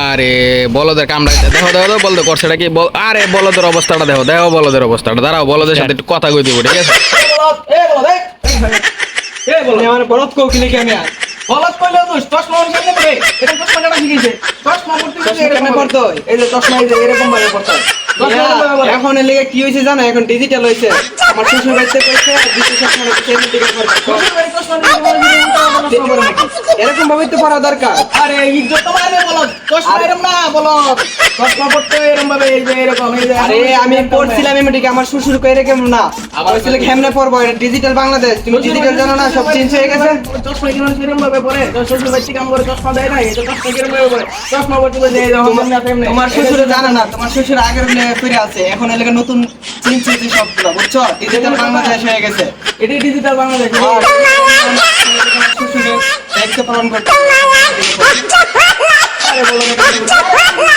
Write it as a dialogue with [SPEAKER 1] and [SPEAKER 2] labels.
[SPEAKER 1] আরে বলদের কামড়া দেখো দেখো বলতে করছে কি আরে বলদের অবস্থাটা দেখো দেখো বলদের অবস্থাটা দাঁড়াও বলদের সাথে একটু কথা কই দিব ঠিক আছে
[SPEAKER 2] হয়? হয়। এখন লিগে কি হয়েছে জানো এখন ডিজিটাল হয়েছে আমার শ্বশুর বাড়িতে চশমা
[SPEAKER 3] নিয়ে বলে দিলে উল্টো আবার চশমা পরে নাকি?
[SPEAKER 2] এরকম ভাবে তো পড়া দরকার।
[SPEAKER 3] আরে ইজ্জত তো মারবে বলদ। চশমা এরকম না বলদ। চশমা পড়তে এরকম ভাবে এই যে এরকম এই যে
[SPEAKER 2] আরে আমি পড়ছিলাম এমনিকে আমার শ্বশুর কই রেখে না? আবার ছিল কেমনে পড়ব এটা ডিজিটাল বাংলাদেশ। তুমি ডিজিটাল জানো না সব চেঞ্জ হয়ে গেছে।
[SPEAKER 3] চশমা কিরম ভাবে পরে শ্বশুর কাম করে? চশমা দেয় না এই তো চশমা ভাবে পরে চশমা পড়তে বলে এই
[SPEAKER 2] তোমার শ্বশুর জানে না তোমার শ্বশুর আগের ফিরে আছে এখন এর নতুন চেঞ্জ হয়েছে সবগুলো বুঝছ? ডিজিটাল বাংলাদেশ হয়ে গেছে।
[SPEAKER 3] এটাই ডিজিটাল বাংলাদেশ।
[SPEAKER 2] দায়িত্ব পালন করতে
[SPEAKER 3] আরে বলো না